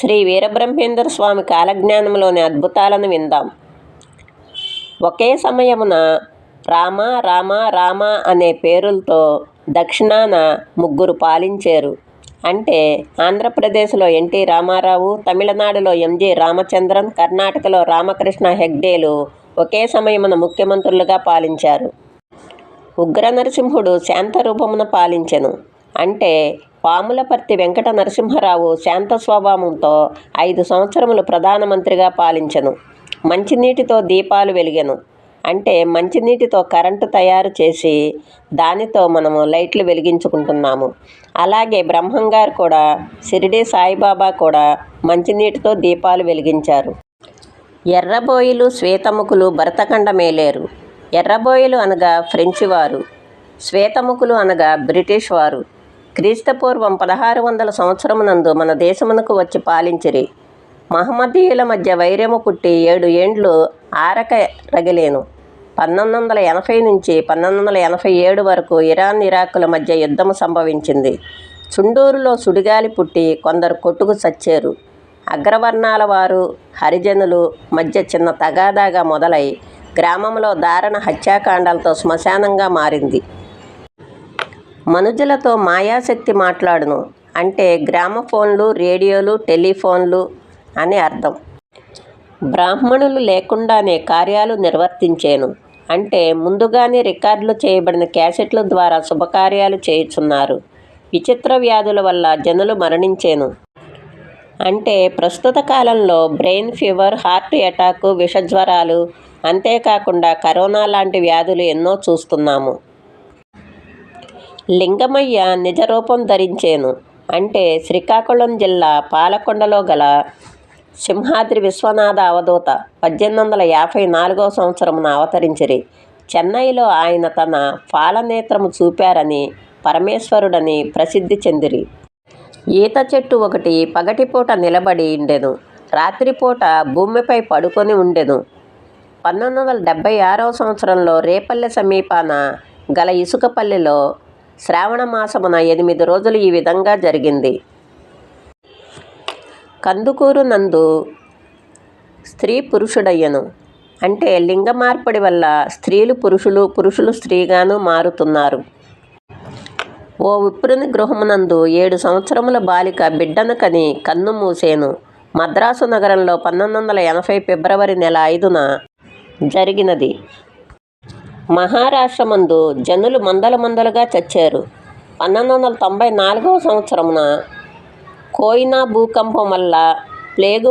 శ్రీ వీరబ్రహ్మేంద్ర స్వామి కాలజ్ఞానంలోని అద్భుతాలను విందాం. ఒకే సమయమున రామ రామ రామ అనే పేరులతో దక్షిణాన ముగ్గురు పాలించారు. అంటే ఆంధ్రప్రదేశ్లో ఎన్టీ రామారావు తమిళనాడులో ఎంజి రామచంద్రన్ కర్ణాటకలో రామకృష్ణ హెగ్డేలు ఒకే సమయమున ముఖ్యమంత్రులుగా పాలించారు. ఉగ్ర నరసింహుడు శాంత రూపమున పాలించెను. అంటే పాములపర్తి వెంకట నరసింహరావు శాంత స్వభావంతో ఐదు సంవత్సరములు ప్రధానమంత్రిగా పాలించెను. మంచినీటితో దీపాలు వెలిగెను. అంటే మంచినీటితో కరెంటు తయారు చేసి దానితో మనము లైట్లు వెలిగించుకుంటున్నాము. అలాగే బ్రహ్మంగారు కూడా షిరిడి సాయిబాబా కూడా మంచినీటితో దీపాలు వెలిగించారు. ఎర్రబోయిలు శ్వేతముఖులు భరతఖండమేలేరు ఎర్రబోయిలు అనగా ఫ్రెంచి వారు శ్వేతముఖులు అనగా బ్రిటిష్ వారు. క్రీస్తపూర్వం పదహారు వందల సంవత్సరమునందు మన దేశమునకు వచ్చి పాలించిరి. మహమ్మదీయుల మధ్య వైరము పుట్టి ఏడు ఏండ్లు ఆరక రగిలేను పంతొమ్మిది వందల ఎనభై నుంచి పన్నెండు వందల ఎనభై ఏడు వరకు ఇరాన్ ఇరాకుల మధ్య యుద్ధము సంభవించింది. చుండూరులో సుడిగాలి పుట్టి కొందరు కొట్టుకు చచ్చారు అగ్రవర్ణాల వారు హరిజనులు మధ్య చిన్న తగాదాగా మొదలై గ్రామంలో దారుణ హత్యాకాండాలతో శ్మశానంగా మారింది. మనుజులతో మాయాశక్తి మాట్లాడును అంటే గ్రామఫోన్లు రేడియోలు టెలిఫోన్లు అని అర్థం. బ్రాహ్మణులు లేకుండానే కార్యాలు నిర్వర్తించేను అంటే ముందుగానే రికార్డులు చేయబడిన క్యాసెట్ల ద్వారా శుభకార్యాలు చేయుచున్నారు. విచిత్ర వ్యాధుల వల్ల జనులు మరణించాను అంటే ప్రస్తుత కాలంలో బ్రెయిన్ ఫీవర్ హార్ట్ అటాక్ విషజ్వరాలు అంతేకాకుండా కరోనా లాంటి వ్యాధులు ఎన్నో చూస్తున్నాము. లింగమయ్య నిజరూపం ధరించేను అంటే శ్రీకాకుళం జిల్లా పాలకొండలో గల సింహాద్రి విశ్వనాథ అవధూత పద్దెనిమిది వందల యాభై నాలుగవ సంవత్సరమున అవతరించిరి. చెన్నైలో ఆయన తన పాలనేత్రము చూపారని పరమేశ్వరుడని ప్రసిద్ధి చెందిరి. ఈత చెట్టు ఒకటి పగటిపూట నిలబడి ఉండెను. రాత్రిపూట భూమిపై పడుకొని ఉండెను. పంతొమ్మిది వందల డెబ్భై ఆరవ సంవత్సరంలో రేపల్లె సమీపాన గల ఇసుకపల్లిలో శ్రావణ మాసమున ఎనిమిది రోజులు ఈ విధంగా జరిగింది. కందుకూరు నందు స్త్రీ పురుషుడయ్యను. అంటే లింగ మార్పిడి వల్ల స్త్రీలు పురుషులు పురుషులు స్త్రీగాను మారుతున్నారు. ఓ విప్రుని గృహమునందు ఏడు సంవత్సరముల బాలిక బిడ్డను కని కన్ను మూసేను. మద్రాసు నగరంలో పంతొమ్మిది వందల ఎనభై ఫిబ్రవరి నెల ఐదున జరిగినది. మహారాష్ట్ర మందు జనులు మందల మందలుగా చచ్చారు. పన్నెండు వందల తొంభై నాలుగవ సంవత్సరమున కోయినా భూకంపం వల్ల ప్లేగు